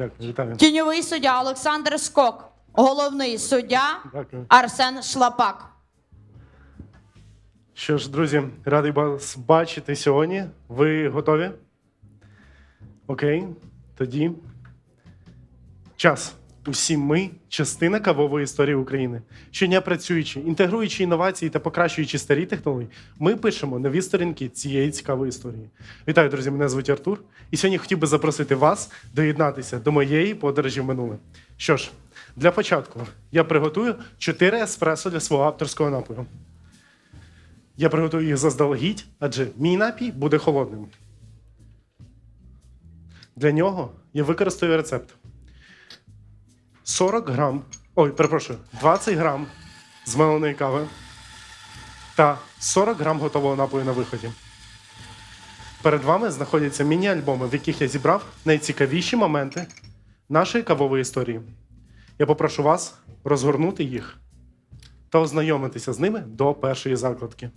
Дякую, вітаю. Тіньовий суддя Олександр Скок. Головний суддя Дякую. Арсен Шлапак. Що ж, друзі, радий вас бачити сьогодні. Ви готові? Окей, тоді час. Усі ми частина кавової історії України. Щодня працюючи, інтегруючи інновації та покращуючи старі технології, ми пишемо нові сторінки цієї цікавої історії. Вітаю, друзі! Мене звуть Артур. І сьогодні хотів би запросити вас доєднатися до моєї подорожі в минуле. Що ж, для початку я приготую 4 еспресо для свого авторського напою. Я приготую їх заздалегідь, адже мій напій буде холодним. Для нього я використаю рецепт. 40 грам, ой, перепрошую, 20 грам змеленої кави та 40 грам готового напою на виході. Перед вами знаходяться міні-альбоми, в яких я зібрав найцікавіші моменти нашої кавової історії. Я попрошу вас розгорнути їх та ознайомитися з ними до першої закладки.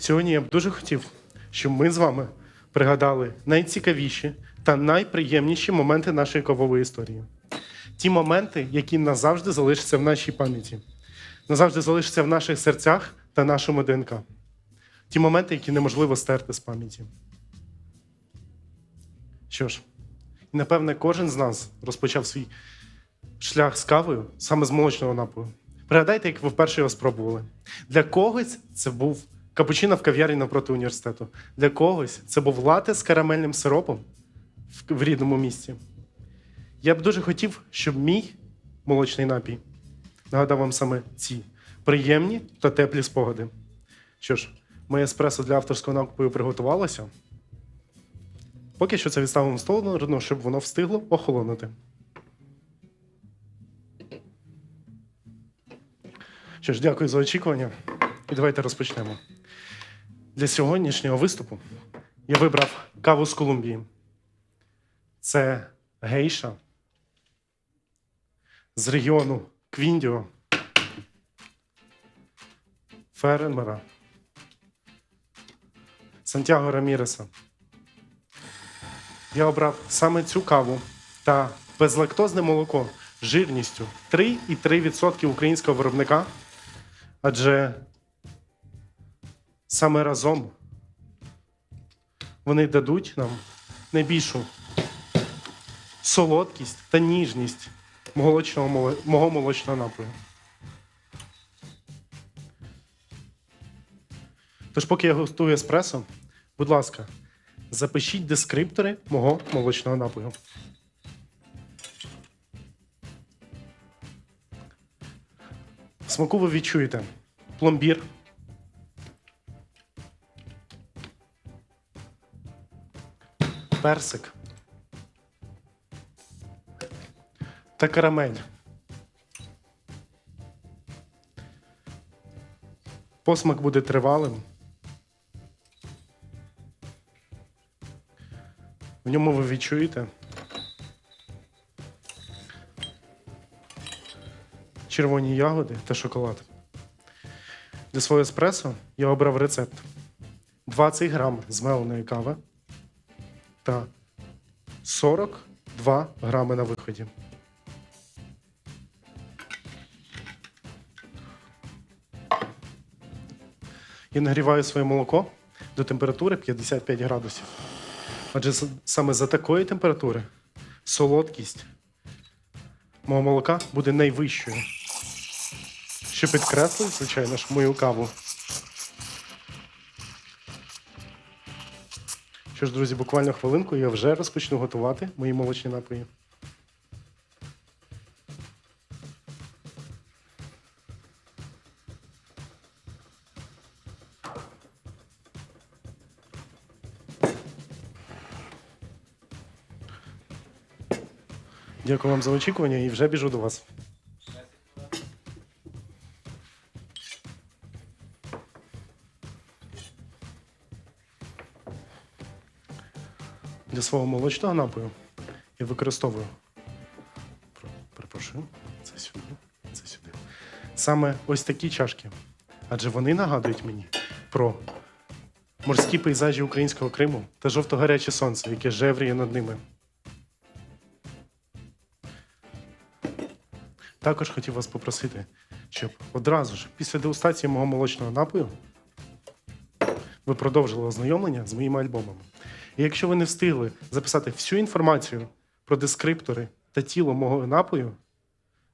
Сьогодні я б дуже хотів, щоб ми з вами пригадали найцікавіші та найприємніші моменти нашої кавової історії. Ті моменти, які назавжди залишаться в нашій пам'яті, назавжди залишаться в наших серцях та нашому ДНК. Ті моменти, які неможливо стерти з пам'яті. Що ж, напевне, кожен з нас розпочав свій шлях з кавою саме з молочного напою. Пригадайте, як ви вперше його спробували. Для когось це був капучино в кав'ярні навпроти університету. Для когось це був лате з карамельним сиропом в, рідному місті. Я б дуже хотів, щоб мій молочний напій нагадав вам саме ці приємні та теплі спогади. Що ж, моє еспресо для авторського напою приготувалося. Поки що це відставимо в сторону, щоб воно встигло охолонути. Що ж, дякую за очікування. І давайте розпочнемо. Для сьогоднішнього виступу я вибрав каву з Колумбії. Це гейша з регіону Квіндіо, фермера Сантьяго Раміреса. Я обрав саме цю каву та безлактозне молоко з жирністю 3,3% українського виробника, адже саме разом вони дадуть нам найбільшу солодкість та ніжність молочного, мого молочного напою. Тож, поки я готую еспресо, будь ласка, запишіть дескриптори мого молочного напою. Смаку ви відчуєте пломбір, персик та карамель. Посмак буде тривалим. В ньому ви відчуєте червоні ягоди та шоколад. Для свого еспресо я обрав рецепт: 20 грам змеленої кави та 42 грами на виході. Я нагріваю своє молоко до температури 55 градусів. Адже саме за такої температури солодкість мого молока буде найвищою. Що підкреслить, звичайно ж, мою каву. Що ж, друзі, буквально хвилинку я вже розпочну готувати мої молочні напої. Дякую вам за очікування і вже біжу до вас. Для свого молочного напою я використовую. Перепрошую, це сюди, це сюди. Саме ось такі чашки. Адже вони нагадують мені про морські пейзажі українського Криму та жовто-гаряче сонце, яке жевріє над ними. Також хотів вас попросити, щоб одразу ж після дегустації мого молочного напою ви продовжили ознайомлення з моїми альбомами. І якщо ви не встигли записати всю інформацію про дескриптори та тіло мого напою,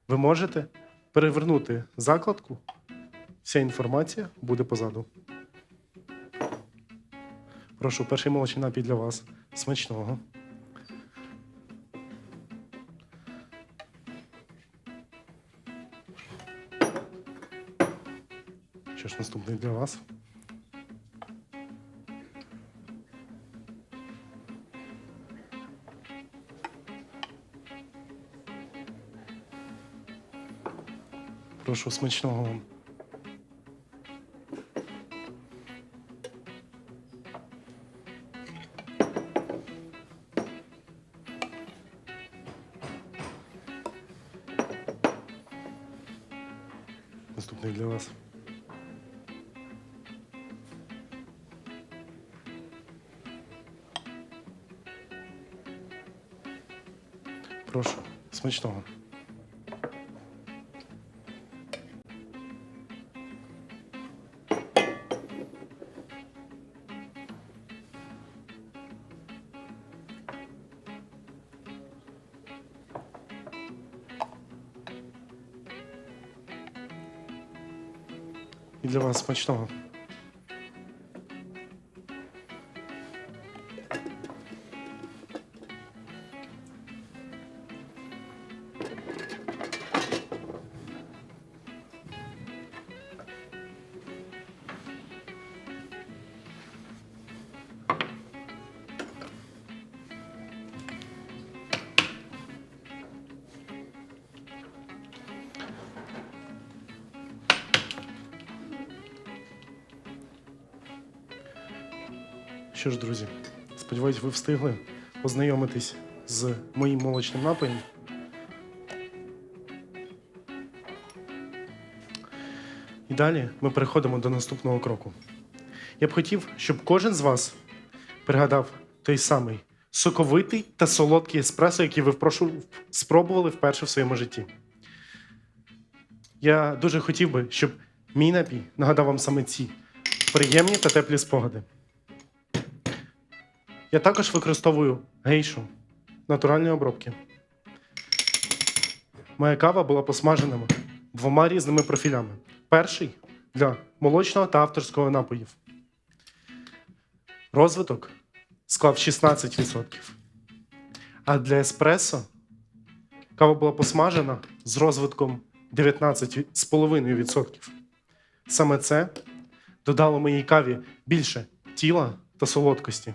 ви можете перевернути закладку. Вся інформація буде позаду. Прошу, перший молочний напій для вас. Смачного. Що ж наступний для вас? Прошу смачного вам. Наступний для вас. Прошу, смачного. І для Що ж, друзі, сподіваюсь, ви встигли познайомитись з моїм молочним напоєм. І далі ми переходимо до наступного кроку. Я б хотів, щоб кожен з вас пригадав той самий соковитий та солодкий еспресо, який ви впрошу, спробували вперше в своєму житті. Я дуже хотів би, щоб мій напій нагадав вам саме ці приємні та теплі спогади. Я також використовую гейшу натуральної обробки. Моя кава була посмажена двома різними профілями. Перший для молочного та авторського напоїв. Розвиток склав 16%. А для еспресо кава була посмажена з розвитком 19,5%. Саме це додало моїй каві більше тіла та солодкості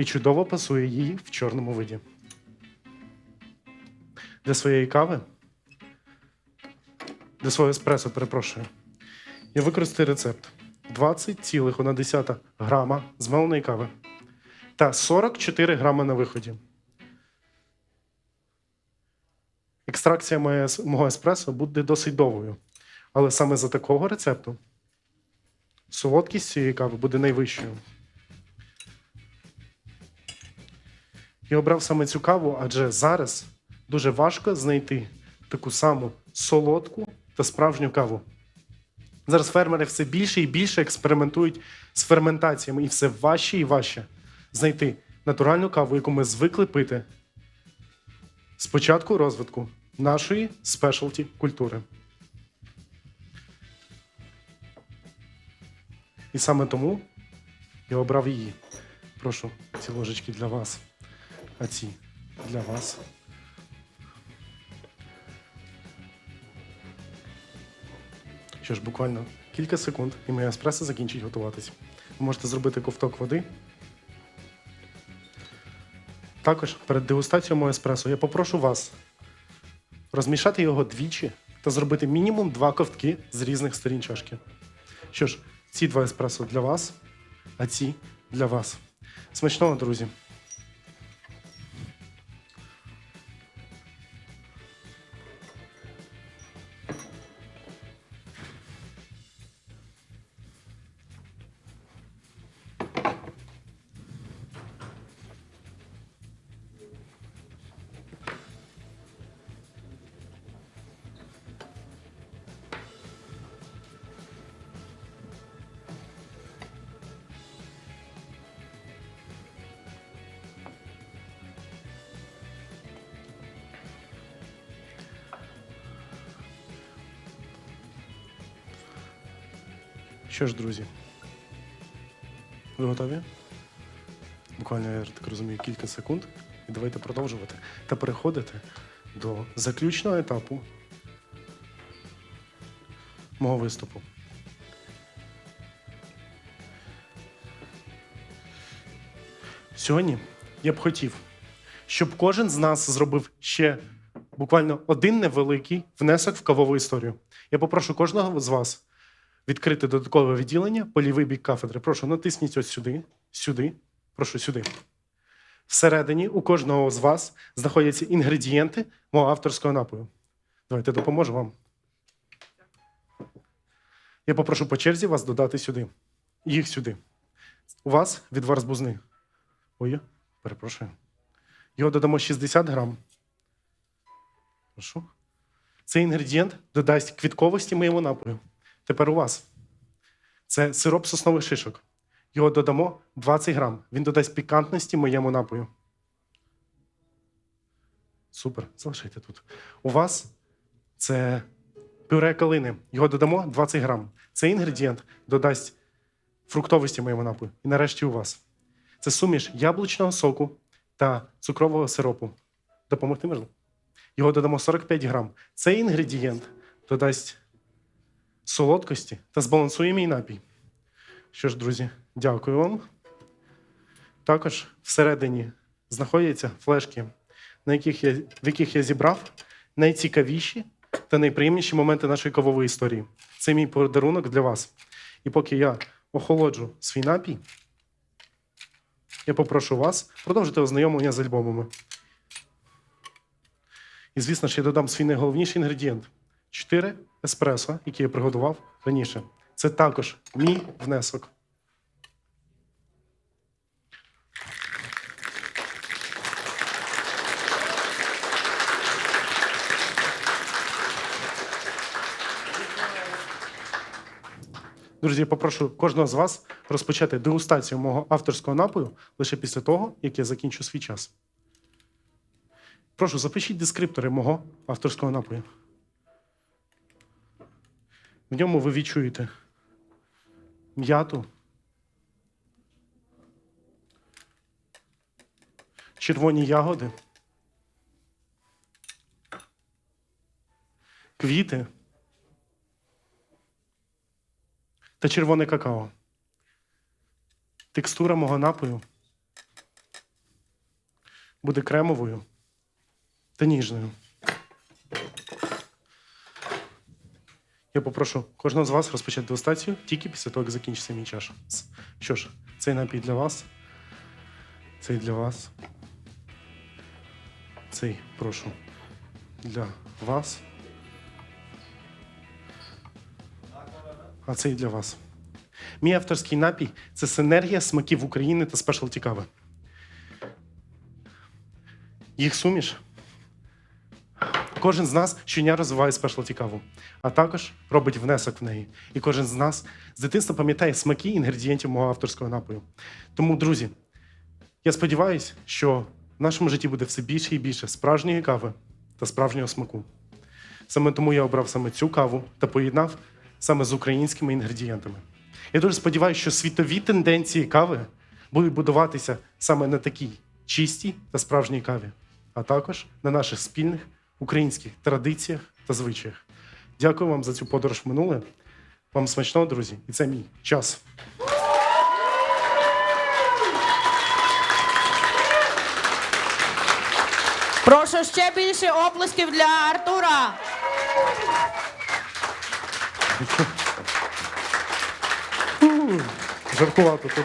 і чудово пасує їй в чорному виді. Для своєї кави, для свого еспресо, перепрошую, я використаю рецепт 20,1 грама змеленої кави та 44 грама на виході. Екстракція мого еспресо буде досить довгою, але саме за такого рецепту солодкість цієї кави буде найвищою. Я обрав саме цю каву, адже зараз дуже важко знайти таку саму солодку та справжню каву. Зараз фермери все більше і більше експериментують з ферментаціями, і все важче і важче знайти натуральну каву, яку ми звикли пити з початку розвитку нашої спешалті культури. І саме тому я обрав її. Прошу ці ложечки для вас а ці для вас. Що ж, буквально кілька секунд, і моя еспресо закінчить готуватись. Ви можете зробити ковток води. Також перед дегустацією мого еспресо я попрошу вас розмішати його двічі та зробити мінімум два ковтки з різних сторін чашки. Що ж, ці два еспресо для вас, а ці для вас. Смачного, друзі! Що ж, друзі, ви готові? Буквально, я так розумію, кілька секунд. І давайте продовжувати та переходити до заключного етапу мого виступу. Сьогодні я б хотів, щоб кожен з нас зробив ще буквально один невеликий внесок в кавову історію. Я попрошу кожного з вас відкрити додаткове відділення по лівий бік кафедри. Прошу, натисніть ось сюди, сюди. Прошу сюди. Всередині у кожного з вас знаходяться інгредієнти мого авторського напою. Давайте допоможу вам. Я попрошу по черзі вас додати сюди. Їх сюди. У вас відвар з бузни. Ой, перепрошую. Його додамо 60 грам. Прошу. Цей інгредієнт додасть квітковості моєму напою. Тепер у вас. Це сироп соснових шишок. Його додамо 20 грам. Він додасть пікантності моєму напою. Супер, залишайте тут. У вас це пюре калини. Його додамо 20 грам. Цей інгредієнт додасть фруктовості моєму напою. І нарешті у вас. Це суміш яблучного соку та цукрового сиропу. Допомогти можливо? Його додамо 45 грам. Цей інгредієнт додасть солодкості та збалансує мій напій. Що ж, друзі, дякую вам. Також всередині знаходяться флешки, на яких я, в яких я зібрав найцікавіші та найприємніші моменти нашої кавової історії. Це мій подарунок для вас. І поки я охолоджу свій напій, я попрошу вас продовжити ознайомлення з альбомами. І, звісно ж, я додам свій найголовніший інгредієнт: чотири еспресо, які я приготував раніше. Це також мій внесок. Друзі, попрошу кожного з вас розпочати дегустацію мого авторського напою лише після того, як я закінчу свій час. Прошу, запишіть дескриптори мого авторського напою. В ньому ви відчуєте м'яту, червоні ягоди, квіти та червоне какао. Текстура мого напою буде кремовою та ніжною. Я попрошу кожного з вас розпочати дегустацію тільки після того, як закінчиться мій час. Що ж, цей напій для вас. Цей для вас. Цей прошу для вас. А цей для вас. Мій авторський напій це синергія смаків України та спешлті кави. Їх суміш Кожен з нас щодня розвиває спешлті каву, а також робить внесок в неї. І кожен з нас з дитинства пам'ятає смаки інгредієнтів мого авторського напою. Тому, друзі, я сподіваюся, що в нашому житті буде все більше і більше справжньої кави та справжнього смаку. Саме тому я обрав саме цю каву та поєднав саме з українськими інгредієнтами. Я дуже сподіваюся, що світові тенденції кави будуть будуватися саме на такій чистій та справжній каві, а також на наших спільних українських традиціях та звичаях. Дякую вам за цю подорож в минуле. Вам смачного, друзі, і це мій час. Прошу ще більше оплесків для Артура. Жаркувато тут.